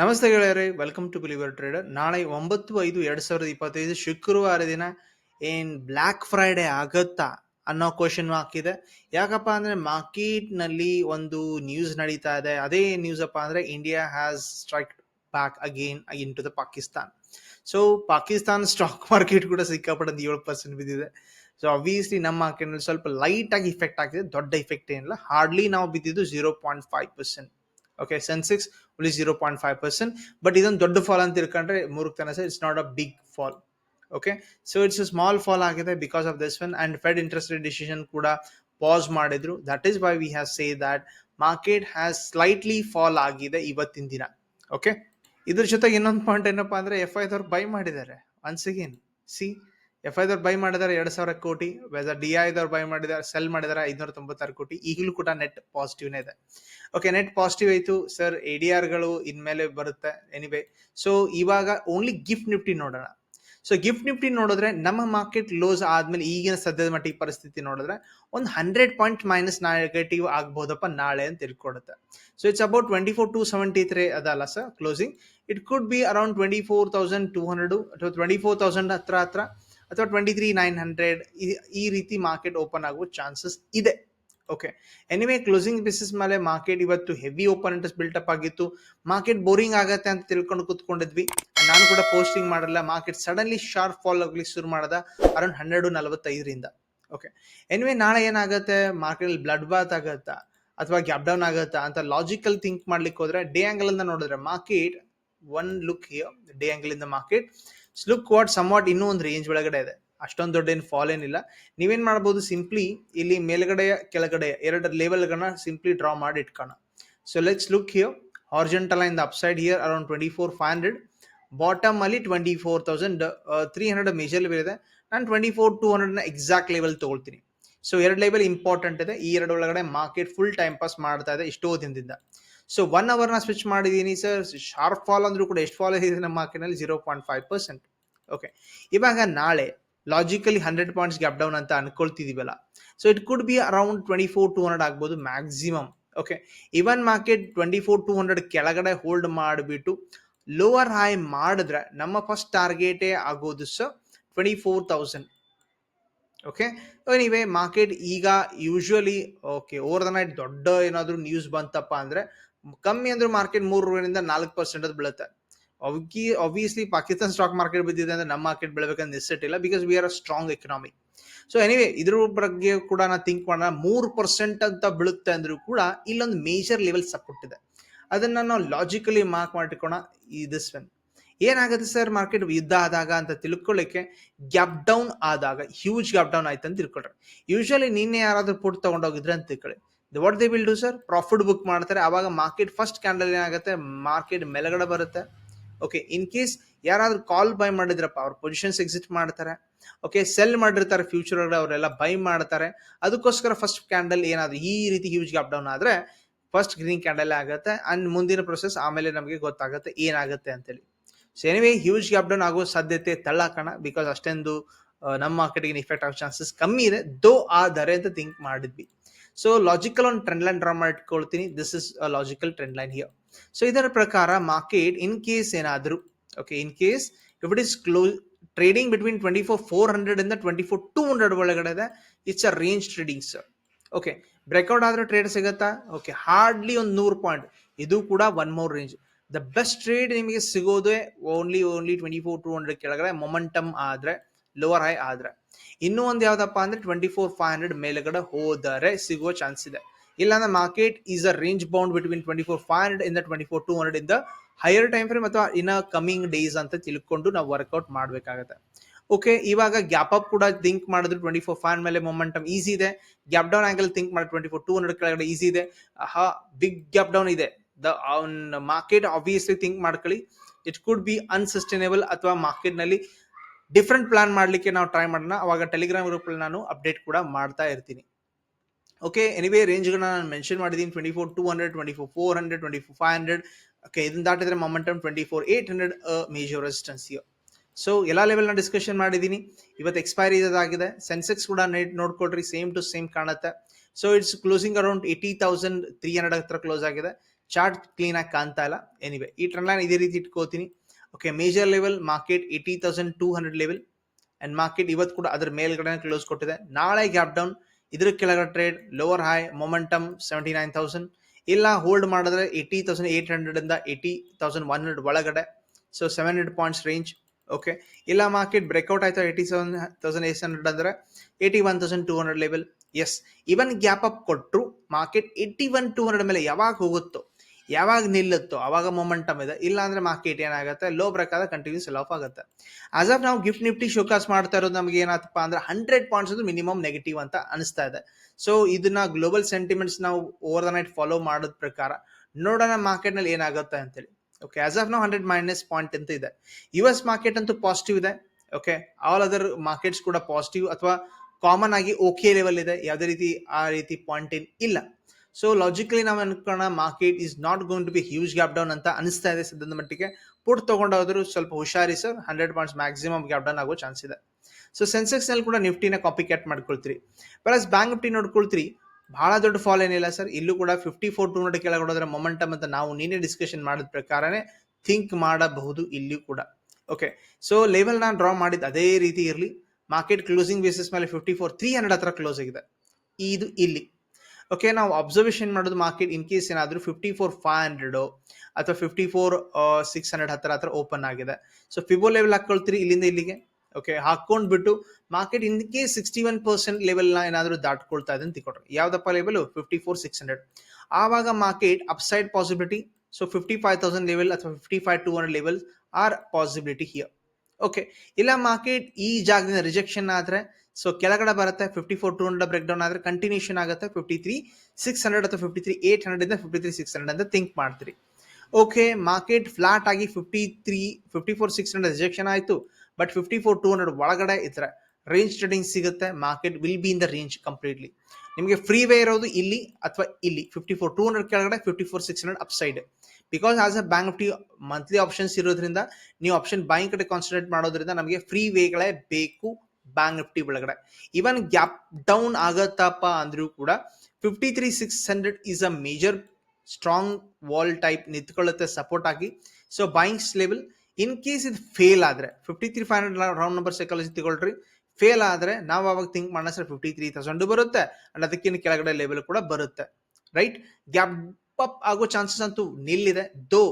ನಮಸ್ತೆ ಗೆಳೆಯರೆ welcome to believer trader ನಾಳೆ ಒಂಬತ್ತು ಐದು ಎರಡು ಸಾವಿರದ ಇಪ್ಪತ್ತೈದು ಶುಕ್ರವಾರ ದಿನ ಏನ್ ಬ್ಲ್ಯಾಕ್ ಫ್ರೈಡೆ ಆಗತ್ತಾ ಅನ್ನೋ ಕ್ವಶನ್ ಹಾಕಿದೆ ಯಾಕಪ್ಪ ಅಂದ್ರೆ ಮಾರ್ಕೆಟ್ನಲ್ಲಿ ಒಂದು ನ್ಯೂಸ್ ನಡೀತಾ ಇದೆ. ಅದೇ ನ್ಯೂಸ್ ಅಪ್ಪ ಅಂದ್ರೆ India has strike back again in to the Pakistan so Pakistan stock market ಕೂಡ ಸಿಕ್ಕಾಪಟ್ಟೆ ಏಳು ಪರ್ಸೆಂಟ್ ಬಿದ್ದಿದೆ. ಸೊ ಅಬ್ವಿಯಸ್ಲಿ ನಮ್ಮ ಮಾರ್ಕೆಟ್ನಲ್ಲಿ ಸ್ವಲ್ಪ ಲೈಟ್ ಆಗಿ ಇಫೆಕ್ಟ್ ಆಗಿದೆ ದೊಡ್ಡ ಇಫೆಕ್ಟ್ ಏನಿಲ್ಲ. ಹಾರ್ಡ್ಲಿ ನಾವು ಬಿದ್ದಿದ್ದು zero point five percent okay Sensex ಉಳಿ zero point five percent but ಇದೊಂದು ದೊಡ್ಡ ಫಾಲ್ ಅಂತ ತಿಳ್ಕೊಂಡ್ರೆ ಮೂರ್ಖತನ sir it's not a big fall okay so it's small fall ಆಗಿದೆ because of this one and fed interest rate decision ಕೂಡ pass ಮಾಡಿದ್ರು. That is why we have say that market has slightly fall ಆಗಿದೆ ಇವತ್ತಿನ ದಿನ. Okay ಇದ್ರ ಜೊತೆಗೆ ಇನ್ನೊಂದು point ಏನಪ್ಪಾ ಅಂದ್ರೆ ಎಫ್ ಐದವ್ರು ಬೈ ಮಾಡಿದ್ದಾರೆ. ಒನ್ಸ್ ಅಗೇನ್ ಸಿ ಎಫ್ ಐದವ್ರು ಬೈ ಮಾಡಿದಾರೆ ಎರಡು ಸಾವಿರ ಕೋಟಿ ವೆದರ್ ಡಿ ಐದವ್ರು ಬೈ ಮಾಡಿದಾರೆ ಸೆಲ್ ಮಾಡಿದಾರೆ ಐದ್ನೂರ ತೊಂಬತ್ತಾರು ಕೋಟಿ. ಈಗಲೂ ಕೂಡ ನೆಟ್ ಪಾಸಿಟಿವ್ನೇ ಇದೆ. ಓಕೆ ನೆಟ್ ಪಾಸಿಟಿವ್ ಆಯ್ತು. ಸರ್ ಎ ಡಿ ಆರ್ಗಳು ಇನ್ಮೇಲೆ ಬರುತ್ತೆ. ಎನಿವೆ ಸೊ ಇವಾಗ ಓನ್ಲಿ ಗಿಫ್ಟ್ ನಿಫ್ಟಿ ನೋಡೋಣ. ಸೊ ಗಿಫ್ಟ್ ನಿಫ್ಟಿ ನೋಡಿದ್ರೆ ನಮ್ಮ ಮಾರ್ಕೆಟ್ ಲೋಸ್ ಆದ್ಮೇಲೆ ಈಗಿನ ಸದ್ಯದ ಮಟ್ಟಿಗೆ ಪರಿಸ್ಥಿತಿ ನೋಡಿದ್ರೆ ಒಂದು ಹಂಡ್ರೆಡ್ ಪಾಯಿಂಟ್ ಮೈನಸ್ ನೆಗೆಟಿವ್ ಆಗ್ಬೋದಪ್ಪ ನಾಳೆ ಅಂತ ತಿಳ್ಕೊಡುತ್ತೆ so it's about twenty four to seventy three ಅದಲ್ಲ sir closing it could be around twenty four thousand two hundred ಅಥವಾ ಟ್ವೆಂಟಿ ಫೋರ್ ತೌಸಂಡ್ ಹತ್ರ ಹತ್ರ. ಅಥವಾ ಟ್ವೆಂಟಿ ತ್ರೀ ನೈನ್ ಹಂಡ್ರೆಡ್ ಈ ರೀತಿ ಮಾರ್ಕೆಟ್ ಓಪನ್ ಆಗುವ ಚಾನ್ಸಸ್ ಇದೆ. ಓಕೆ ಎನಿವೆ ಕ್ಲೋಸಿಂಗ್ ಬೇಸಿಸ್ ಮೇಲೆ ಮಾರ್ಕೆಟ್ ಇವತ್ತು heavy open interest built up ಆಗಿತ್ತು. ಮಾರ್ಕೆಟ್ ಬೋರಿಂಗ್ ಆಗತ್ತೆ ಅಂತ ತಿಳ್ಕೊಂಡು ಕೂತ್ಕೊಂಡಿದ್ವಿ. ನಾನು ಕೂಡ ಪೋಸ್ಟಿಂಗ್ ಮಾಡಲ್ಲ. ಮಾರ್ಕೆಟ್ ಸಡನ್ಲಿ ಶಾರ್ಪ್ ಫಾಲ್ ಆಗ್ಲಿಕ್ಕೆ ಶುರು ಮಾಡದ ಅರೌಂಡ್ ಹನ್ನೆರಡು ನಲವತ್ತೈದರಿಂದ. ಓಕೆ ಎನಿವೆ ನಾಳೆ ಏನಾಗುತ್ತೆ? ಮಾರ್ಕೆಟ್ ಬ್ಲಡ್ ಬಾತ್ ಆಗುತ್ತಾ? ಅಥವಾ ಗ್ಯಾಪ್ ಡೌನ್ ಆಗತ್ತಾ? ಅಂತ ಲಾಜಿಕಲ್ ಥಿಂಕ್ ಮಾಡ್ಲಿಕ್ಕೆ ಹೋದ್ರೆ ಡೇ ಆಂಗಲ್ ಇಂದ ನೋಡಿದ್ರೆ market one look here day angle ಇಂದ market look what somewhat ಇನ್ನೂ ಒಂದು ರೇಂಜ್ ಒಳಗಡೆ ಇದೆ. ಅಷ್ಟೊಂದು ದೊಡ್ಡ ಏನು ಫಾಲ್ ಏನಿಲ್ಲ. ನೀವೇನ್ ಮಾಡ್ಬೋದು ಸಿಂಪ್ಲಿ ಇಲ್ಲಿ ಮೇಲ್ಗಡೆಯ ಕೆಳಗಡೆ ಎರಡು ಲೆವೆಲ್ಗಳನ್ನ ಸಿಂಪ್ಲಿ ಡ್ರಾ ಮಾಡಿ ಇಟ್ಕೋಣ so let's look here horizontal in the upside here around twenty four five hundred bottom ಅಲ್ಲಿ twenty four thousand three hundred major level ಇದೆ. ನಾನು ಟ್ವೆಂಟಿ ಫೋರ್ ಟೂ ಹಂಡ್ರೆಡ್ನ ಎಕ್ಸಾಕ್ಟ್ ಲೆವೆಲ್ ತಗೊಳ್ತೀನಿ. ಸೊ ಎರಡು ಲೆವೆಲ್ ಇಂಪಾರ್ಟೆಂಟ್ ಇದೆ. ಈ ಎರಡು ಒಳಗಡೆ ಮಾರ್ಕೆಟ್ ಫುಲ್ ಟೈಮ್ ಪಾಸ್ ಮಾಡ್ತಾ ಇದೆ ಎಷ್ಟೋ ದಿನದಿಂದ ಸೊ ಒನ್ ಅವರ್ನ ಸ್ವಿಚ್ ಮಾಡಿದ್ದೀನಿ ಸರ್ ಶಾರ್ಪ್ ಫಾಲ್ ಅಂದ್ರೂ ಕೂಡ ಎಷ್ಟು ಫಾಲ್ ಇದೆ ನಮ್ಮ ಮಾರ್ಕೆಟ್ನಲ್ಲಿ zero point five percent okay ಇವಾಗ ನಾಳೆ logically hundred points gap down ಅಂತ ಅನ್ಕೊಳ್ತಿದೀವಲ್ಲ. So it could be around twenty four two hundred ಆಗ್ಬೋದು maximum okay even market twenty four two hundred ಕೆಳಗಡೆ ಹೋಲ್ಡ್ ಮಾಡಿಬಿಟ್ಟು ಲೋವರ್ ಹೈ ಮಾಡಿದ್ರೆ ನಮ್ಮ ಫಸ್ಟ್ ಟಾರ್ಗೆಟೇ ಆಗೋದು sir twenty four thousand okay ನೀವೇ market ಈಗ usually okay over the night ದೊಡ್ಡ ಏನಾದರೂ ನ್ಯೂಸ್ ಬಂತಪ್ಪ ಅಂದ್ರೆ ಕಮ್ಮಿ ಅಂದ್ರೆ ಮಾರ್ಕೆಟ್ ಮೂರರಿಂದ ನಾಲ್ಕು ಪರ್ಸೆಂಟ್ ಅದು ಬೀಳುತ್ತೆ. ಅವಕಿ ಆಬ್ವಿಯಸ್ಲಿ ಪಾಕಿಸ್ತಾನ್ ಸ್ಟಾಕ್ ಮಾರ್ಕೆಟ್ ಬಿದ್ದಿದೆ ಅಂದ್ರೆ ನಮ್ಮ ಮಾರ್ಕೆಟ್ ಬೆಳಬೇಕಂತ ಇಲ್ಲ because we are a strong economy so anyway ಇದ್ರ ಬಗ್ಗೆ ಕೂಡ ನಾ ಥಿಂಕ್ ಮಾಡೋಣ. ಮೂರು ಪರ್ಸೆಂಟ್ ಅಂತ ಬೀಳುತ್ತೆ ಅಂದ್ರೂ ಕೂಡ ಇಲ್ಲೊಂದು ಮೇಜರ್ ಲೆವೆಲ್ ಸಪೋರ್ಟ್ ಇದೆ. ಅದನ್ನ ನಾವು ಲಾಜಿಕಲಿ ಮಾರ್ಕ್ ಮಾಡಿಕೋಣ ದಿಸ್ ವೆನ್ ಏನಾಗುತ್ತೆ ಸರ್ ಮಾರ್ಕೆಟ್ ಯುದ್ಧ ಆದಾಗ ಅಂತ ತಿಳ್ಕೊಳ್ಳಿಕ್ಕೆ ಗ್ಯಾಪ್ ಡೌನ್ ಆದಾಗ ಹ್ಯೂಜ್ ಗ್ಯಾಪ್ ಡೌನ್ ಆಯ್ತು ಅಂತ ತಿಳ್ಕೊಳ್ರಿ. ಯೂಶಲಿ ನಿನ್ನೆ ಯಾರಾದ್ರೂ ಪುಟ್ ತಗೊಂಡೋಗಿದ್ರೆ ಅಂತ ತಿಳ್ಕೊಳ್ಳಿ what they will do sir profit book ಮಾಡ್ತಾರೆ. ಆವಾಗ ಮಾರ್ಕೆಟ್ ಫಸ್ಟ್ ಕ್ಯಾಂಡಲ್ ಏನಾಗುತ್ತೆ? ಮಾರ್ಕೆಟ್ ಮೇಲಗಡೆ ಬರುತ್ತೆ. ಓಕೆ ಇನ್ ಕೇಸ್ ಯಾರಾದ್ರೂ ಕಾಲ್ ಬೈ ಮಾಡಿದ್ರಪ್ಪ, ಅವ್ರ ಪೊಸಿಷನ್ಸ್ ಎಕ್ಸಿಟ್ ಮಾಡ್ತಾರೆ. ಓಕೆ ಸೆಲ್ ಮಾಡಿರ್ತಾರೆ ಫ್ಯೂಚರ್ ಅವರೆಲ್ಲ ಬೈ ಮಾಡ್ತಾರೆ. ಅದಕ್ಕೋಸ್ಕರ ಫಸ್ಟ್ ಕ್ಯಾಂಡಲ್ ಏನಾದ್ರು ಈ ರೀತಿ ಹ್ಯೂಜ್ ಗ್ಯಾಪ್ ಡೌನ್ ಆದ್ರೆ ಫಸ್ಟ್ ಗ್ರೀನ್ ಕ್ಯಾಂಡಲ್ ಆಗುತ್ತೆ. ಅಂಡ್ ಮುಂದಿನ ಪ್ರೊಸೆಸ್ ಆಮೇಲೆ ನಮಗೆ ಗೊತ್ತಾಗುತ್ತೆ ಏನಾಗುತ್ತೆ ಅಂತೇಳಿ. So anyway huge gap down ಆಗೋ ಸಾಧ್ಯತೆ ತಳ್ಳಾಕೋಣ. ಬಿಕಾಸ್ ಅಷ್ಟೊಂದು ನಮ್ಮ ಮಾರ್ಕೆಟಿಗೆ ಇಫೆಕ್ಟ್ ಆಗೋ ಚಾನ್ಸಸ್ ಕಮ್ಮಿ ಇದೆ. ದೋ ಆದರೆ ಅಂತ ಥಿಂಕ್ ಮಾಡಿದ್ವಿ. ಸೊ ಲಾಜಿಕಲ್ ಒಂದು ಟ್ರೆಂಡ್ ಲೈನ್ ಡ್ರಾ ಮಾಡ್ಕೊಳ್ತೀನಿ. This is a logical trend line here so ಇದರ ಪ್ರಕಾರ ಮಾರ್ಕೆಟ್ ಇನ್ ಕೇಸ್ ಏನಾದರೂ okay in case if it is close trading between twenty four four hundred ಇಂದ ಟ್ವೆಂಟಿ ಫೋರ್ ಟೂ ಹಂಡ್ರೆಡ್ ಒಳಗಡೆ ಇದೆ it's a range trading sir okay breakout ಆದರೆ trade ಸಿಗುತ್ತಾ? Okay hardly ಒಂದು ನೂರು ಪಾಯಿಂಟ್ ಇದು ಕೂಡ one more range the best trade ನಿಮಗೆ ಸಿಗೋದೇ only only twenty four two hundred ಕೆಳಗಡೆ ಮೊಮೆಂಟಮ್ ಆದ್ರೆ ಲೋವರ್ ಹೈ ಆದ್ರೆ. ಇನ್ನೂ ಒಂದು ಯಾವ್ದಪ್ಪ ಅಂದ್ರೆ ಟ್ವೆಂಟಿ ಫೋರ್ ಫೈವ್ ಹಂಡ್ರೆಡ್ ಮೇಲೆಗಡೆ ಹೋದರೆ ಸಿಗುವ ಚಾನ್ಸ್ ಇದೆ. ಇಲ್ಲಾಂದ್ರೆ market is a range bound between twenty four five hundred ಇಂದ ಟ್ವೆಂಟಿ ಫೋರ್ ಟೂ ಹಂಡ್ರೆಡ್ ಇಂದ ಹೈಯರ್ ಟೈಮ್ ಫ್ರೇಮ್ ಅಥವಾ ಇನ್ನ ಕಮಿಂಗ್ ಡೇಸ್ ಅಂತ ತಿಳ್ಕೊಂಡು ನಾವು ವರ್ಕೌಟ್ ಮಾಡಬೇಕಾಗತ್ತೆ. ಓಕೆ ಇವಾಗ ಗ್ಯಾಪ್ ಅಪ್ ಕೂಡ ಥಿಂಕ್ ಮಾಡಿದ್ರು ಟ್ವೆಂಟಿ ಫೋರ್ ಫೈವ್ ಮೇಲೆ ಮೊಮೆಂಟಮ್ ಈಸಿ ಇದೆ. ಗ್ಯಾಪ್ ಡೌನ್ ಆಂಗಲ್ ಥಿಂಕ್ ಮಾಡಿ ಟ್ವೆಂಟಿ ಫೋರ್ ಟೂ ಹಂಡ್ರೆಡ್ ಕೆಳಗಡೆ ಈಸಿ ಇದೆ. ಹಾ ಬಿಗ್ ಗ್ಯಾಪ್ ಡೌನ್ ಇದೆ. ದ ಮಾರ್ಕೆಟ್ ಆಬ್ವಿಯಸ್ಲಿ ಥಿಂಕ್ ಮಾಡ್ಕೊಳ್ಳಿ. ಇಟ್ ಕುಡ್ ಬಿ ಅನ್ಸಸ್ಟೈನೇಬಲ್ ಅಥವಾ ಮಾರ್ಕೆಟ್ನಲ್ಲಿ ಡಿಫ್ರೆಂಟ್ ಪ್ಲಾನ್ ಮಾಡಲಿಕ್ಕೆ ನಾವು ಟ್ರೈ ಮಾಡೋಣ. ಅವಾಗ ಟೆಲಿಗ್ರಾಮ್ ಗ್ರೂಪ್ ನಾನು ಅಪ್ಡೇಟ್ ಕೂಡ ಮಾಡ್ತಾ ಇರ್ತೀನಿ. ಓಕೆ ಎನಿವೇ ರೇಂಜ್ಗಳನ್ನ ನಾನು ಮೆನ್ಷನ್ ಮಾಡಿದ್ದೀನಿ twenty four two hundred twenty four four hundred twenty four five hundred okay ಇದನ್ನ ದಾಟಿದ್ರೆ momentum twenty four eight hundred major resistance so ಎಲ್ಲ ಲೆವೆಲ್ನ ಡಿಸ್ಕಷನ್ ಮಾಡಿದ್ದೀನಿ ಇವತ್ತು ಎಕ್ಸ್ಪೈರಿ ಇದಾಗಿದೆ ಸೆನ್ಸೆಕ್ಸ್ ಕೂಡ ನೈಟ್ ನೋಡ್ಕೊಳ್ರಿ ಸೇಮ್ ಟು ಸೇಮ್ ಕಾಣುತ್ತೆ. So it's closing around eighty thousand three hundred ಹತ್ರ ಕ್ಲೋಸ್ ಆಗಿದೆ. ಚಾರ್ಟ್ ಕ್ಲೀನಾಗಿ ಕಾಣ್ತಾ ಇಲ್ಲ. ಎನಿವೆ ಈ ಟ್ರೆಂಡ್ ಲೈನ್ ಇದೇ ರೀತಿ ಇಟ್ಕೋತೀನಿ. Okay major level market eighty thousand two hundred level and market ಇವತ್ತು ಕೂಡ ಅದರ ಮೇಲ್ಗಡೆ ಕ್ಲೋಸ್ ಕೊಟ್ಟಿದೆ. ನಾಳೆ ಗ್ಯಾಪ್ ಡೌನ್ ಇದ್ರ ಕೆಳಗಡೆ trade lower high momentum seventy nine thousand ಇಲ್ಲ ಹೋಲ್ಡ್ ಮಾಡಿದ್ರೆ ಏಯ್ಟಿ ತೌಸಂಡ್ ಏಯ್ಟ್ ಹಂಡ್ರೆಡ್ ಇಂದ ಏಯ್ಟಿ ತೌಸಂಡ್ ಒನ್ ಹಂಡ್ರೆಡ್ ಒಳಗಡೆ. So seven hundred points range okay ಇಲ್ಲ ಮಾರ್ಕೆಟ್ ಬ್ರೇಕ್ಔಟ್ ಆಯ್ತು? Eighty seven thousand eight hundred ಅಂದ್ರೆ eighty one thousand two hundred level yes even gap up ಕೊಟ್ಟರು market eighty one two hundred ಮೇಲೆ ಯಾವಾಗ ಹೋಗುತ್ತೋ ಯಾವಾಗ ನಿಲ್ಲುತ್ತೋ, ಅವಾಗ ಮೊಮೆಂಟಮ್ ಇದೆ. ಇಲ್ಲ ಅಂದ್ರೆ ಮಾರ್ಕೆಟ್ ಏನಾಗುತ್ತೆ? ಲೋ ಬ್ರೇಕ್ ಆದ ಕಂಟಿನ್ಯೂ ಸೆಲ್ ಆಫ್ ಆಗುತ್ತೆ. ಆಸ್ ಆಫ್ ನಾವು ಗಿಫ್ಟ್ ನಿಫ್ಟಿ ಶೋಕಾಸ್ ಮಾಡ್ತಾ ಇರೋದು ನಮಗೆ ಏನಾತಪ್ಪ ಅಂದ್ರೆ ಹಂಡ್ರೆಡ್ ಪಾಯಿಂಟ್ಸ್ ಅದು ಮಿನಿಮಮ್ ನೆಗೆಟಿವ್ ಅಂತ ಅನಿಸ್ತಾ ಇದೆ. ಸೊ ಇದನ್ನ ಗ್ಲೋಬಲ್ ಸೆಂಟಿಮೆಂಟ್ಸ್ ನಾವು ಓವರ್ ದ ನೈಟ್ ಫಾಲೋ ಮಾಡೋದ್ ಪ್ರಕಾರ ನೋಡೋಣ ಮಾರ್ಕೆಟ್ನಲ್ಲಿ ಏನಾಗುತ್ತೆ ಅಂತೇಳಿ. ಓಕೆ ಆಸ್ ಆಫ್ ನಾವು ಹಂಡ್ರೆಡ್ ಮೈನಸ್ ಪಾಯಿಂಟ್ ಅಂತ ಇದೆ. ಯು ಎಸ್ ಮಾರ್ಕೆಟ್ ಅಂತೂ ಪಾಸಿಟಿವ್ ಇದೆ. ಓಕೆ ಆಲ್ ಅದರ್ ಮಾರ್ಕೆಟ್ಸ್ ಕೂಡ ಪಾಸಿಟಿವ್ ಅಥವಾ ಕಾಮನ್ ಆಗಿ ಓಕೆ ಲೆವೆಲ್ ಇದೆ. ಯಾವುದೇ ರೀತಿ ಆ ರೀತಿ ಪಾಯಿಂಟ್ ಇನ್ ಇಲ್ಲ. ಸೊ ಲಾಜಿಕಲಿ ನಾವು ಅನ್ಕೋಣ market is not going to be huge gap down ಅಂತ ಅನಿಸ್ತಾ ಇದೆ ಸದ್ಯದ ಮಟ್ಟಿಗೆ. ಪುಟ್ ತಗೊಂಡಾದ್ರು ಸ್ವಲ್ಪ ಹುಷಾರಿ sir hundred points maximum gap down ಆಗೋ ಚಾನ್ಸ್ ಇದೆ. ಸೊ ಸೆನ್ಸೆಕ್ಸ್ನಲ್ಲಿ ಕೂಡ ನಿಫ್ಟಿನ ಕಾಪಿ ಕ್ಯಾಟ್ ಮಾಡ್ಕೊಳ್ತೀರಿ. ಪ್ಲಸ್ ಬ್ಯಾಂಕ್ ನಿಫ್ಟಿ ನೋಡ್ಕೊಳ್ತೀರಿ ಬಹಳ ದೊಡ್ಡ ಫಾಲ್ ಏನಿಲ್ಲ ಸರ್ ಇಲ್ಲೂ ಕೂಡ ಫಿಫ್ಟಿ ಫೋರ್ ಟೂ ಹಂಡ್ರೆಡ್ ಕೆಳಗಡೆ ಮೊಮೆಂಟಮ್ ಅಂತ ನಾವು ನೀನೇ ಡಿಸ್ಕಷನ್ ಮಾಡಿದ ಪ್ರಕಾರನೇ ಥಿಂಕ್ ಮಾಡಬಹುದು ಇಲ್ಲಿ ಕೂಡ. ಓಕೆ ಸೊ ಲೆವೆಲ್ ನಾನು ಡ್ರಾ ಮಾಡಿದ ಅದೇ ರೀತಿ ಇರಲಿ. ಮಾರ್ಕೆಟ್ ಕ್ಲೋಸಿಂಗ್ ಬೇಸಿಸ್ ಮೇಲೆ ಫಿಫ್ಟಿ ಫೋರ್ ತ್ರೀ ಹಂಡ್ರೆಡ್ ಹತ್ರ ಕ್ಲೋಸ್ ಆಗಿದೆ. ಇದು ಇಲ್ಲಿ. ಓಕೆ ನಾವು ಅಬ್ಸರ್ವೇಷನ್ ಮಾಡೋದು ಮಾರ್ಕೆಟ್ ಇನ್ ಕೇಸ್ ಏನಾದರೂ ಫಿಫ್ಟಿ ಫೋರ್ ಫೈವ್ ಹಂಡ್ರೆಡು ಅಥವಾ ಫಿಫ್ಟಿ ಫೋರ್ ಸಿಕ್ಸ್ ಹಂಡ್ರೆಡ್ ಹತ್ತಿರ ಹತ್ರ ಓಪನ್ ಆಗಿದೆ. ಸೊ ಫಿಬೋ ಲೆವೆಲ್ ಹಾಕೊಳ್ತೀರಿ ಇಲ್ಲಿಂದ ಇಲ್ಲಿಗೆ? Okay ಹಾಕೊಂಡ್ಬಿಟ್ಟು market in case sixty one percent ಲೆವೆಲ್ನ ಏನಾದರೂ ದಾಟ್ಕೊಳ್ತಾ ಇದೆ ಅಂತ ತಿಳ್ಕೊಟ್ರೆ ಯಾವ್ದಪ್ಪ level fifty four six hundred ಆವಾಗ market upside possibility so fifty five thousand level ಅಥವಾ fifty five two hundred level are possibility here okay ಇಲ್ಲ ಮಾರ್ಕೆಟ್ ಈ ಜಾಗದಿಂದ ರಿಜೆಕ್ಷನ್ ಆದ್ರೆ ಸೊ ಕೆಳಗಡೆ ಬರುತ್ತೆ fifty four two hundred break down ಆದ್ರೆ continuation ಆಗುತ್ತೆ ಫಿಫ್ಟಿ ತ್ರೀ ಸಿಕ್ಸ್ ಹಂಡ್ರೆಡ್ ಅಥವಾ ಫಿಫ್ಟಿ ತ್ರೀ ಏಟ್ ಹಂಡ್ರೆಡ್ ಇಂದ ಫಿಫ್ಟಿ ತ್ರೀ ಸಿಕ್ಸ್ ಹಂಡ್ರೆಡ್ ಅಂತ ಥಿಂಕ್ ಮಾಡ್ತೀರಿ. ಓಕೆ ಮಾರ್ಕೆಟ್ ಫ್ಲಾಟ್ ಆಗಿ fifty three fifty four six hundred rejection ಆಯಿತು but fifty four two hundred ಒಳಗಡೆ ಇದ್ರೆ ರೇಂಜ್ ಟ್ರೇಡಿಂಗ್ ಸಿಗುತ್ತೆ market will be in the range completely ನಿಮಗೆ free way ಇರೋದು ಇಲ್ಲಿ ಅಥವಾ ಇಲ್ಲಿ? ಫಿಫ್ಟಿ ಫೋರ್ ಟೂ ಹಂಡ್ರೆಡ್ ಕೆಳಗಡೆ fifty four six hundred upside because as a bank Nifty monthly options ಇರೋದ್ರಿಂದ, ನೀವು ಆಪ್ಷನ್ ಬೈಯಿಂಗ್ ಕಡೆ ಕಾನ್ಸಂಟ್ರೇಟ್ ಮಾಡೋದ್ರಿಂದ ನಮಗೆ ಫ್ರೀ ವೇಗಳೇ ಬೇಕು. ಬ್ಯಾಂಕ್ ನಿಫ್ಟಿ ಒಳಗಡೆ. ಇವನ್ ಗ್ಯಾಪ್ ಡೌನ್ ಆಗತ್ತಪ್ಪ ಅಂದ್ರೂ ಕೂಡ fifty three six hundred is a major strong wall type ನಿಂತ್ಕೊಳ್ಳುತ್ತೆ support ಆಗಿ. So buyings level in case ಇದು ಫೇಲ್ ಆದ್ರೆ fifty three five hundred round number psychology ತಗೊಳ್ರಿ. ಫೇಲ್ ಆದ್ರೆ ನಾವು ಅವಾಗ ಥಿಂಕ್ ಮಾಡೋಣ ಸರ್ ಫಿಫ್ಟಿ ತ್ರೀ ತೌಸಂಡ್ ಬರುತ್ತೆ ಅಂಡ್ ಅದಕ್ಕಿಂತ ಕೆಳಗಡೆ ಲೆವೆಲ್ ಕೂಡ ಬರುತ್ತೆ. ರೈಟ್ ಗ್ಯಾಪ್ ಅಪ್ ಆಗೋ ಚಾನ್ಸಸ್ ಅಂತೂ ನಿಲ್ಲಿದೆ. ದೋ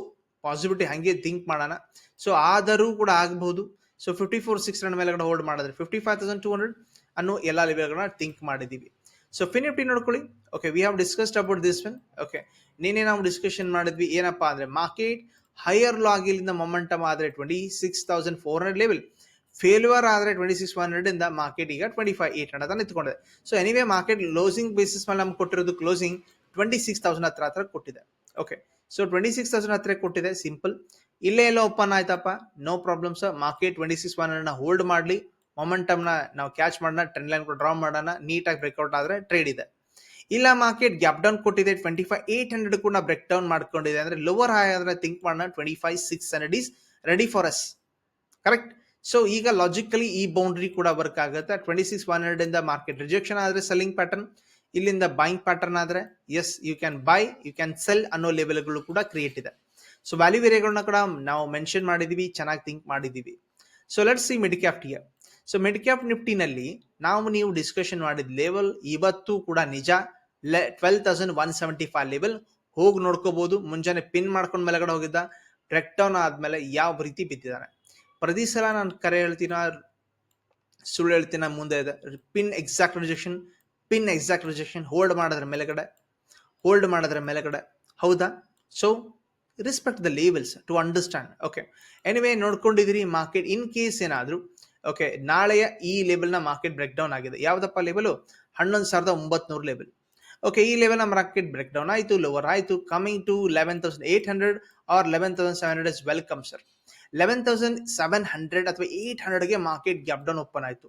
ಪಾಸಿಬಿಲಿಟಿ ಹಂಗೆ ಥಿಂಕ್ ಮಾಡೋಣ. ಸೊ ಆದರೂ ಕೂಡ ಆಗಬಹುದು so fifty four six hundred ಮೇಲೆಗಡೆ ಹೋಲ್ಡ್ ಮಾಡಿದ್ರೆ. Fifty five thousand two hundred ಅನ್ನೋ ಎಲ್ಲ ಲೆವೆಲ್ಗಳನ್ನ ಥಿಂಕ್ ಮಾಡಿದ್ದೀವಿ ಸೊ ಫಿನಿಫ್ಟಿ ನೋಡ್ಕೊಳ್ಳಿ. Okay we have discussed about this one okay ನೀನೇ ನಾವು ಡಿಸ್ಕಷನ್ ಮಾಡಿದ್ವಿ ಏನಪ್ಪಾ ಅಂದ್ರೆ ಮಾರ್ಕೆಟ್ ಹೈಯರ್ ಲಾಗಿಲಿಂದ ಮೊಮೆಂಟಮ್ ಆದರೆ twenty six thousand four hundred level failure ಆದರೆ ಟ್ವೆಂಟಿ ಸಿಕ್ಸ್ ಒನ್ ಹಂಡ್ರೆಡ್ ಇಂದ ಮಾರ್ಕೆಟ್ ಈಗ twenty five eight hundred ನಿಂತ್ಕೊಂಡಿದೆ. So anyway market closing basis ಮೇಲೆ ನಮ್ಗೆ ಕೊಟ್ಟಿರೋದು ಕ್ಲೋಸಿಂಗ್ ಟ್ವೆಂಟಿ ಸಿಕ್ಸ್ ತೌಸಂಡ್ ಹತ್ರ ಹತ್ರ ಕೊಟ್ಟಿದೆ. Okay so twenty six thousand ಹತ್ರ ಕೊಟ್ಟಿದೆ. ಸಿಂಪಲ್ ಇಲ್ಲೇ ಎಲ್ಲ ಓಪನ್ ಆಯ್ತಪ್ಪ. No problem sir market twenty six one ಹಂಡ್ರೆಡ್ನ hold ಮಾಡಲಿ ಮೊಮೆಂಟಮ್ನ ನಾವು ಕ್ಯಾಚ್ ಮಾಡೋಣ ಟ್ರೆಂಡ್ ಲೈನ್ ಡ್ರಾ ಮಾಡೋಣ. ನೀಟಾಗಿ ಬ್ರೇಕ್ಔಟ್ ಆದರೆ ಟ್ರೇಡ್ ಇದೆ. ಇಲ್ಲ ಮಾರ್ಕೆಟ್ ಗ್ಯಾಪ್ ಡೌನ್ ಕೊಟ್ಟಿದೆ. ಟ್ವೆಂಟಿ ಫೈವ್ ಏಟ್ ಹಂಡ್ರೆಡ್ ಕೂಡ ಬ್ರೇಕ್ ಡೌನ್ ಮಾಡ್ಕೊಂಡಿದೆ. ಅಂದ್ರೆ ಲೋವರ್ ಹೈ ಆದ್ರೆ ಥಿಂಕ್ ಮಾಡೋಣ. Twenty five six hundred is ready for us correct so ಈಗ ಲಾಜಿಕಲಿ ಈ ಬೌಂಡ್ರಿ ಕೂಡ ವರ್ಕ್ ಆಗುತ್ತೆ. ಟ್ವೆಂಟಿ ಸಿಕ್ಸ್ ಒನ್ ಹಂಡ್ರೆಡ್ ಇಂದ ಮಾರ್ಕೆಟ್ ರಿಜೆಕ್ಷನ್ ಆದ್ರೆ ಸೆಲ್ಲಿಂಗ್ ಪ್ಯಾಟರ್ನ್ ಇಲ್ಲಿಂದ ಬೈಂಗ್ ಪ್ಯಾಟರ್ನ್ ಆದ್ರೆ yes you can buy you can sell ಅನ್ನೋ ಲೆವೆಲ್ಗಳು ಕೂಡ ಕ್ರಿಯೇಟ್ ಇದೆ. ಸೊ ವ್ಯಾಲ್ಯೂ ವೇರಿಯಗಳನ್ನ ಕೂಡ ನಾವು ಮೆನ್ಷನ್ ಮಾಡಿದೀವಿ, ಚೆನ್ನಾಗಿ ಥಿಂಕ್ ಮಾಡಿದೀವಿ. So let's see mid tier so mid ನಿಫ್ಟಿನಲ್ಲಿ ನಾವು ನೀವು ಡಿಸ್ಕಷನ್ ಮಾಡಿದ ಲೆವೆಲ್ ಇವತ್ತು ಕೂಡ ನಿಜ. ಲೆ twelve thousand one seventy five level ಹೋಗಿ ನೋಡ್ಕೋಬಹುದು ಮುಂಜಾನೆ ಪಿನ್ ಮಾಡ್ಕೊಂಡು ಮೇಲೆಗಡೆ ಹೋಗಿದ್ದ. ಬ್ರೇಕ್ ಡೌನ್ ಆದ್ಮೇಲೆ ಯಾವ ರೀತಿ ಬಿದ್ದಿದ್ದಾನೆ. ಪ್ರತಿ ಸಲ ನಾನು ಕರೆ ಹೇಳ್ತೀನ, ಸುಳ್ಳು ಹೇಳ್ತೀನ, ಮುಂದೆ ಇದೆ. Pin exact rejection pin exact rejection hold ಮಾಡಿದ್ರೆ ಮೇಲೆಗಡೆ ಹೋಲ್ಡ್ ಮಾಡಿದ್ರೆ ಮೇಲೆಗಡೆ. ಹೌದಾ? So respect the levels to understand okay anyway ನೋಡ್ಕೊಂಡಿದ್ದೀರಿ market in case ಏನಾದರೂ ಓಕೆ ನಾಳೆಯ ಈ ಲೆವೆಲ್ನ ಮಾರ್ಕೆಟ್ ಬ್ರೇಕ್ ಡೌನ್ ಆಗಿದೆ. ಯಾವುದಪ್ಪ ಲೆವೆಲ್ ಹನ್ನೊಂದು ಸಾವಿರದ ಒಂಬತ್ನೂರು ಲೆವೆಲ್ ಓಕೆ ಈ ಲೆವೆಲ್ ಮಾರ್ಕೆಟ್ ಬ್ರೇಕ್ ಡೌನ್ ಆಯಿತು ಲೋವರ್ ಆಯಿತು coming to eleven thousand eight hundred or eleven thousand seven hundred is welcome sir eleven thousand seven hundred ಅಥವಾ ಏಟ್ ಹಂಡ್ರೆಡ್ಗೆ ಮಾರ್ಕೆಟ್ ಗ್ಯಾಪ್ ಡೌನ್ ಓಪನ್ ಆಯಿತು.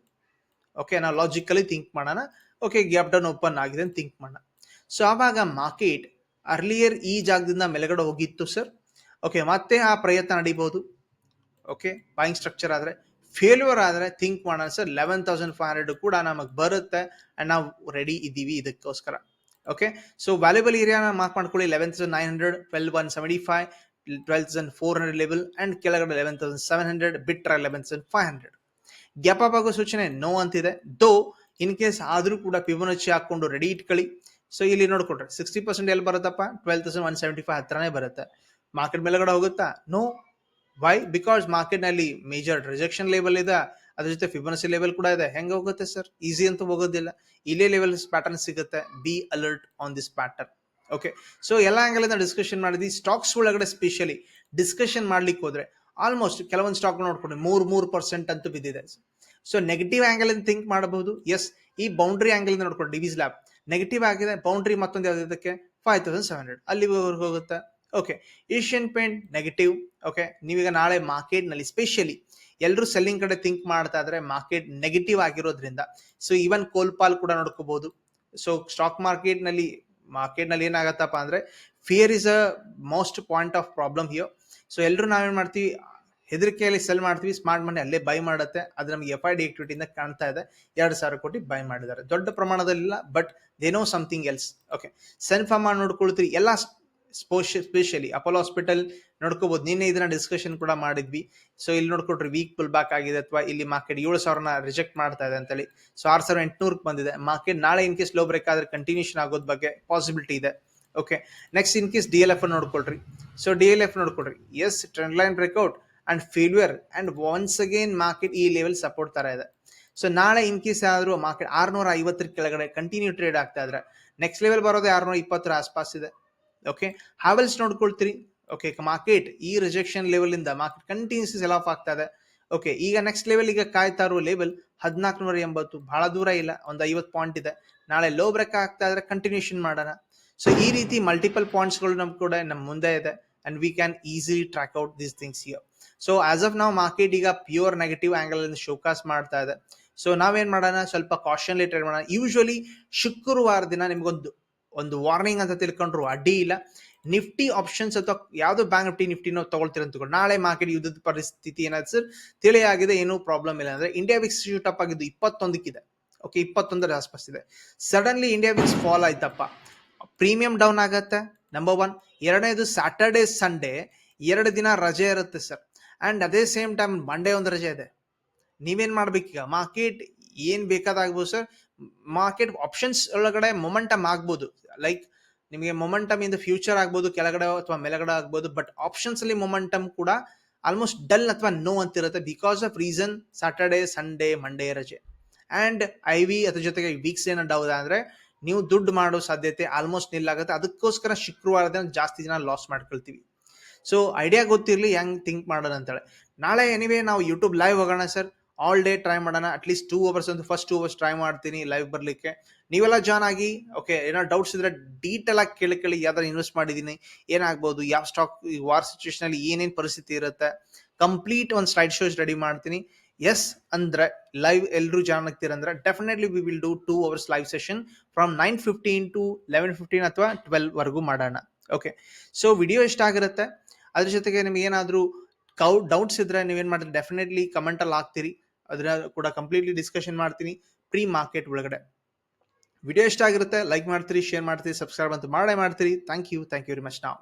Okay ನಾವು logically think ಮಾಡೋಣ. Okay gap down open ಆಗಿದೆ ಅಂತ think ಮಾಡೋಣ. So ಆವಾಗ market earlier ಈ ಜಾಗದಿಂದ ಮೇಲೆಗಡೆ ಹೋಗಿತ್ತು ಸರ್ ಓಕೆ ಮತ್ತೆ ಆ ಪ್ರಯತ್ನ ನಡೀಬಹುದು. ಓಕೆ ಬಾಯಿಂಗ್ ಸ್ಟ್ರಕ್ಚರ್ ಆದರೆ ಫೇಲ್ಯೂರ್ ಆದರೆ ಥಿಂಕ್ ಮಾಡೋಣ sir eleven thousand five hundred ಕೂಡ ನಮಗೆ ಬರುತ್ತೆ ಆ್ಯಂಡ್ ನಾವು ರೆಡಿ ಇದ್ದೀವಿ ಇದಕ್ಕೋಸ್ಕರ. ಓಕೆ ಸೊ ವ್ಯಾಲ್ಯೂಬಲ್ ಏರಿಯಾನ ಮಾರ್ಕ್ ಮಾಡ್ಕೊಳ್ಳಿ. Eleven thousand nine hundred twelve one seventy five twelve thousand four hundred level and ಕೆಳಗಡೆ ಲೆವೆನ್ ತೌಸಂಡ್ ಸೆವೆನ್ ಹಂಡ್ರೆಡ್ ಬಿಟ್ರೆ eleven thousand five hundred gap up ಆಗೋ ಸೂಚನೆ ನೋ ಅಂತಿದೆ. ದೋ ಇನ್ ಕೇಸ್ ಆದ್ರೂ ಕೂಡ ಫಿಬೋನಚ್ಚಿ ಹಾಕೊಂಡು ರೆಡಿ ಇಟ್ಕೊಳ್ಳಿ. ಸೊ ಇಲ್ಲಿ ನೋಡ್ಕೊಟ್ರೆ ಸಿಕ್ಸ್ಟಿ ಪರ್ಸೆಂಟ್ ಎಲ್ಲಿ ಬರುತ್ತಪ್ಪ? Twelve thousand one seventy five ಹತ್ರನೇ ಬರುತ್ತೆ. ಮಾರ್ಕೆಟ್ ಮೇಲೆಗಡೆ ಹೋಗುತ್ತಾ? ನೋ ವೈ ಬಿಕಾಸ್ ಮಾರ್ಕೆಟ್ನಲ್ಲಿ ಮೇಜರ್ ರಿಜೆಕ್ಷನ್ ಲೆವೆಲ್ ಇದೆ. ಅದ್ರ ಜೊತೆ ಫಿಬನಸಿ ಲೆವೆಲ್ ಕೂಡ ಇದೆ. ಹೆಂಗೆ ಹೋಗುತ್ತೆ ಸರ್ ಈಸಿ ಅಂತ ಹೋಗೋದಿಲ್ಲ. ಇಲ್ಲೇ ಲೆವೆಲ್ ಪ್ಯಾಟರ್ನ್ ಸಿಗುತ್ತೆ. Be alert on this pattern okay so ಎಲ್ಲ ಆಂಗಲ್ ಇಂದ ಡಿಸ್ಕಷನ್ ಮಾಡಿದ್ವಿ. ಸ್ಟಾಕ್ಸ್ ಒಳಗಡೆ ಸ್ಪೆಷಲಿ ಡಿಸ್ಕಷನ್ ಮಾಡ್ಲಿಕ್ಕೆ ಹೋದ್ರೆ ಆಲ್ಮೋಸ್ಟ್ ಕೆಲವೊಂದು ಸ್ಟಾಕ್ ನೋಡ್ಕೊಂಡು ಮೂರು ಮೂರು ಪರ್ಸೆಂಟ್ ಅಂತೂ ಬಿದ್ದಿದೆ. ಸೊ ನೆಗೆಟಿವ್ ಆಂಗಲ್ ಇಂದ ಥಿಂಕ್ ಮಾಡಬಹುದು. ಎಸ್ ಈ ಬೌಂಡ್ರಿ ಇಂದ ನೋಡ್ಕೊಂಡು ಡಿವಿಸ್ ಲ್ಯಾಬ್ ನೆಗೆಟಿವ್ ಆಗಿದೆ ಬೌಂಡ್ರಿ ಮತ್ತೊಂದು ಯಾವ್ದಕ್ಕೆ ಫೈವ್ ತೌಸಂಡ್ ಸೆವೆನ್ ಹಂಡ್ರೆಡ್ ಅಲ್ಲಿವರೆಗೂ ಹೋಗುತ್ತೆ. Okay Asian Paint negative okay ನೀವೀಗ ನಾಳೆ ಮಾರ್ಕೆಟ್ನಲ್ಲಿ ಸ್ಪೆಷಲಿ ಎಲ್ಲರೂ ಸೆಲ್ಲಿಂಗ್ ಕಡೆ ಥಿಂಕ್ ಮಾಡ್ತಾ ಇದ್ರೆ ಮಾರ್ಕೆಟ್ ನೆಗೆಟಿವ್ ಆಗಿರೋದ್ರಿಂದ ಸೊ ಈವನ್ ಕೋಲ್ಪಾಲ್ ಕೂಡ ನೋಡ್ಕೋಬಹುದು. ಸೊ ಸ್ಟಾಕ್ ಮಾರ್ಕೆಟ್ನಲ್ಲಿ ಮಾರ್ಕೆಟ್ನಲ್ಲಿ ಏನಾಗತ್ತಪ್ಪ ಅಂದ್ರೆ fear is a most point of problem ಹಿಯೋ so ಎಲ್ಲರೂ ನಾವೇನ್ ಮಾಡ್ತೀವಿ? ಹೆದರಿಕೆಯಲ್ಲಿ ಸೆಲ್ ಮಾಡ್ತೀವಿ ಸ್ಮಾರ್ಟ್ ಮನಿ ಅಲ್ಲೇ ಬೈ ಮಾಡುತ್ತೆ. ಅದು ನಮಗೆ ಎಫ್ ಐ ಡಿ ಆಕ್ಟಿವಿಟಿಯಿಂದ ಕಾಣ್ತಾ ಇದೆ. ಎರಡು ಸಾವಿರ ಕೋಟಿ ಬೈ ಮಾಡಿದ್ದಾರೆ. ದೊಡ್ಡ ಪ್ರಮಾಣದಲ್ಲಿಲ್ಲ but they know something else okay Sun Pharma ನೋಡ್ಕೊಳ್ತೀವಿ ಎಲ್ಲ ಸ್ಪೆಷಲಿ ಅಪೋಲೋ ಹಾಸ್ಪಿಟಲ್ ನೋಡ್ಕೋಬಹುದು ನಿನ್ನೆ ಇದನ್ನ ಡಿಸ್ಕಷನ್ ಕೂಡ ಮಾಡಿದ್ವಿ. ಸೊ ಇಲ್ಲಿ ನೋಡ್ಕೊಟ್ರಿ ವೀಕ್ ಪುಲ್ ಬ್ಯಾಕ್ ಆಗಿದೆ ಅಥವಾ ಇಲ್ಲಿ ಮಾರ್ಕೆಟ್ ಏಳು ಸಾವಿರನ ರಿಜೆಕ್ಟ್ ಮಾಡ್ತಾ ಇದೆ ಅಂತೇಳಿ. ಸೊ ಆರ್ ಸಾವಿರ ಎಂಟುನೂರಕ್ಕೆ ಬಂದಿದೆ. ಮಾರ್ಕೆಟ್ ನಾಳೆ ಇನ್ ಕೇಸ್ ಲೋ ಬ್ರೇಕ್ ಆದ್ರೆ ಕಂಟಿನ್ಯೂಷನ್ ಆಗೋದ್ ಬಗ್ಗೆ ಪಾಸಿಬಿಲಿಟಿ ಇದೆ. Okay next in case D L F ನೋಡ್ಕೊಳ್ರಿ. So D L F ನೋಡ್ಕೊಳ್ರಿ. Yes trend line breakout and failure and once again market ಈ ಲೆವೆಲ್ ಸಪೋರ್ಟ್ ತರ ಇದೆ. ಸೊ ನಾಳೆ in case ಆದ್ರೂ market ಆರ್ನೂರ ಐವತ್ತರ ಕೆಳಗಡೆ ಕಂಟಿನ್ಯೂ ಟ್ರೇಡ್ ಆಗ್ತಾ ಇದ್ರೆ ನೆಕ್ಸ್ಟ್ ಲೆವೆಲ್ ಬರೋದೇ ಆರ್ನೂರ ಇಪ್ಪತ್ತರ ಆಸ್ಪಾಸ್ ಇದೆ. ಓಕೆ ಹಾವೆಲ್ಸ್ ನೋಡ್ಕೊಳ್ತೀರಿ. ಓಕೆ ಮಾರ್ಕೆಟ್ ಈ ರಿಜೆಕ್ಷನ್ ಲೆವೆಲ್ ಇಂದ ಮಾರ್ಕೆಟ್ ಕಂಟಿನ್ಯೂಸ್ ಸೆಲ್ ಆಫ್ ಆಗ್ತಾ ಇದೆ. ಓಕೆ ಈಗ ನೆಕ್ಸ್ಟ್ ಲೆವೆಲ್ ಈಗ ಕಾಯ್ತಾ ಇರೋ ಲೆವೆಲ್ ಹದಿನಾಲ್ಕು ನೂರ ಎಂಬತ್ತು. ಬಹಳ ದೂರ ಇಲ್ಲ. ಒಂದು ಐವತ್ತು ಪಾಯಿಂಟ್ ಇದೆ. ನಾಳೆ ಲೋ ಬ್ರೇಕ್ ಆಗ್ತಾ ಇದ್ರೆ ಕಂಟಿನ್ಯೂಷನ್ ಮಾಡೋಣ. ಸೊ ಈ ರೀತಿ ಮಲ್ಟಿಪಲ್ ಪಾಯಿಂಟ್ಸ್ಗಳು ನಮ್ ಕೂಡ ನಮ್ಮ ಮುಂದೆ ಇದೆ. And we can easily track out these things here so as of ನಾವು ಮಾರ್ಕೆಟ್ ಈಗ ಪ್ಯೂರ್ ನೆಗೆಟಿವ್ ಆಂಗಲ್ ಅಲ್ಲಿ ಶೋಕಾಸ್ ಮಾಡ್ತಾ ಇದೆ. ಸೊ ನಾವೇನ್ ಮಾಡೋಣ? ಸ್ವಲ್ಪ ಕಾಷನ್ಲಿ ಟ್ರೇಡ್ ಮಾಡೋಣ. ಯೂಶುವಲಿ ಶುಕ್ರವಾರ ದಿನ ನಿಮ್ಗೊಂದು, ಒಂದು ವಾರ್ನಿಂಗ್ ಅಂತ ತಿಳ್ಕೊಂಡ್ರು ಅಡ್ಡಿ ಇಲ್ಲ. ನಿಫ್ಟಿ ಆಪ್ಷನ್ಸ್ ಅಥವಾ ಯಾವುದೋ ಬ್ಯಾಂಕ್ ನಿಫ್ಟಿ, ನಿಫ್ಟಿನೋ ತಗೊಳ್ತೀರ ಅಂತ ನಾಳೆ ಮಾರ್ಕೆಟ್ ಯುದ್ಧದ ಪರಿಸ್ಥಿತಿ ಏನಾದ್ರು ಸರ್ ತಿಳಿಯಾಗಿದೆ ಏನೂ ಪ್ರಾಬ್ಲಮ್ ಇಲ್ಲ. ಅಂದ್ರೆ ಇಂಡಿಯಾ ವಿಕ್ಸ್ ಶೂಟ್ ಅಪ್ ಆಗಿದ್ದು ಇಪ್ಪತ್ತೊಂದಕ್ಕಿದೆ. ಓಕೆ ಇಪ್ಪತ್ತೊಂದರ ಆಸ್ಪಾಸ್ ಇದೆ. ಸಡನ್ಲಿ ಇಂಡಿಯಾ ವಿಕ್ಸ್ ಫಾಲ್ ಆಯ್ತಪ್ಪ. ಪ್ರೀಮಿಯಂ ಡೌನ್ ಆಗತ್ತೆ. ನಂಬರ್ ಒನ್ ಎರಡನೇದು ಸ್ಯಾಟರ್ಡೆ ಸಂಡೇ ಎರಡು ದಿನ ರಜೆ ಇರುತ್ತೆ ಸರ್. ಅಂಡ್ ಅದೇ ಸೇಮ್ ಟೈಮ್ ಮಂಡೇ ಒಂದು ರಜೆ ಇದೆ. ನೀವೇನ್ ಈಗ? ಮಾರ್ಕೆಟ್ ಏನು ಬೇಕಾದಾಗ್ಬೋದು ಸರ್? ಮಾರ್ಕೆಟ್ ಆಪ್ಷನ್ಸ್ ಒಳಗಡೆ ಮೊಮೆಂಟಮ್ ಆಗ್ಬೋದು. ಲೈಕ್ ನಿಮಗೆ ಮೊಮೆಂಟಮ್ ಇಂದ ಫ್ಯೂಚರ್ ಆಗ್ಬೋದು, ಕೆಳಗಡೆ ಅಥವಾ ಮೇಲಗಡೆ ಆಗ್ಬೋದು ಬಟ್ ಆಪ್ಷನ್ಸ್ ಅಲ್ಲಿ ಮೊಮೆಂಟಮ್ ಕೂಡ ಆಲ್ಮೋಸ್ಟ್ ಡಲ್ ಅಥವಾ ನೋ ಅಂತಿರುತ್ತೆ because of reason Saturday Sunday Monday ರಜೆ. ಅಂಡ್ ಐ ವಿ ಅದ್ರ ಜೊತೆಗೆ ವೀಕ್ಸ್ ಏನು ಡೌನ್ ಅಂದ್ರೆ ನೀವು ದುಡ್ಡು ಮಾಡೋ ಸಾಧ್ಯತೆ ಆಲ್ಮೋಸ್ಟ್ ನಿಲ್ಲಾಗುತ್ತೆ ಅದಕ್ಕೋಸ್ಕರ ಶುಕ್ರವಾರ ದಿನ ಜಾಸ್ತಿ ಜನ ಲಾಸ್ ಮಾಡ್ಕೊಳ್ತೀವಿ. ಸೊ ಐಡಿಯಾ ಗೊತ್ತಿರಲಿ ಹೆಂಗ್ ಥಿಂಕ್ ಮಾಡೋಣ ಅಂತೇಳಿ. ನಾಳೆ ಎನಿವೇ ನಾವು ಯೂಟ್ಯೂಬ್ ಲೈವ್ ಹೋಗೋಣ ಸರ್ ಆಲ್ ಡೇ ಟ್ರೈ ಮಾಡೋಣ. ಅಟ್ಲೀಸ್ಟ್ ಟೂ ಅವರ್ಸ್ ಅಂತ ಫಸ್ಟ್ ಟೂ ಅವರ್ಸ್ ಟ್ರೈ ಮಾಡ್ತೀನಿ ಲೈವ್ ಬರ್ಲಿಕ್ಕೆ. ನೀವೆಲ್ಲ ಜಾಯ್ನ್ ಆಗಿ ಓಕೆ ಏನೋ ಡೌಟ್ಸ್ ಇದ್ರೆ ಡೀಟೇಲ್ ಆಗಿ ಕೇಳಿ ಕೇಳಿ ಯಾವ್ದಾರು ಇನ್ವೆಸ್ಟ್ ಮಾಡಿದೀನಿ ಏನಾಗ್ಬೋದು, ಯಾವ ಸ್ಟಾಕ್ ವಾರ್ ಸಿಚುವೇಶನ್ ಅಲ್ಲಿ ಏನೇನು ಪರಿಸ್ಥಿತಿ ಇರುತ್ತೆ. ಕಂಪ್ಲೀಟ್ ಒಂದು ಸ್ಲೈಡ್ ಶೋಸ್ ರೆಡಿ ಮಾಡ್ತೀನಿ. ಎಸ್ ಅಂದ್ರೆ ಲೈವ್ ಎಲ್ಲರೂ join ಆಗ್ತೀರಂದ್ರೆ definitely we will do two hours live session from nine fifteen to eleven fifteen ಅಥವಾ ಟ್ವೆಲ್ ವರೆಗೂ ಮಾಡೋಣ. ಓಕೆ ಸೊ ವಿಡಿಯೋ ಇಷ್ಟ ಆಗಿರುತ್ತೆ? ಅದ್ರ ಜೊತೆಗೆ ನಿಮ್ಗೆ ಏನಾದರೂ ಕೌ ಡೌಟ್ಸ್ ಇದ್ರೆ ನೀವೇನು ಮಾಡ್ತೀರಿ? ಡೆಫಿನೆಟ್ಲಿ ಕಮೆಂಟ್ ಅಲ್ಲಿ ಹಾಕ್ತೀರಿ. ಅದನ್ನ ಕೂಡ ಕಂಪ್ಲೀಟ್ಲಿ ಡಿಸ್ಕಷನ್ ಮಾಡ್ತೀನಿ ಪ್ರೀ ಮಾರ್ಕೆಟ್ ಒಳಗಡೆ. ವಿಡಿಯೋ ಇಷ್ಟ ಆಗಿರುತ್ತೆ? ಲೈಕ್ ಮಾಡ್ತೀರಿ ಶೇರ್ ಮಾಡ್ತೀರಿ ಸಬ್ಸ್ಕ್ರೈಬ್ ಅಂತ ಮಾಡೇ ಮಾಡ್ತೀರಿ. Thank you thank you very much ನಾವು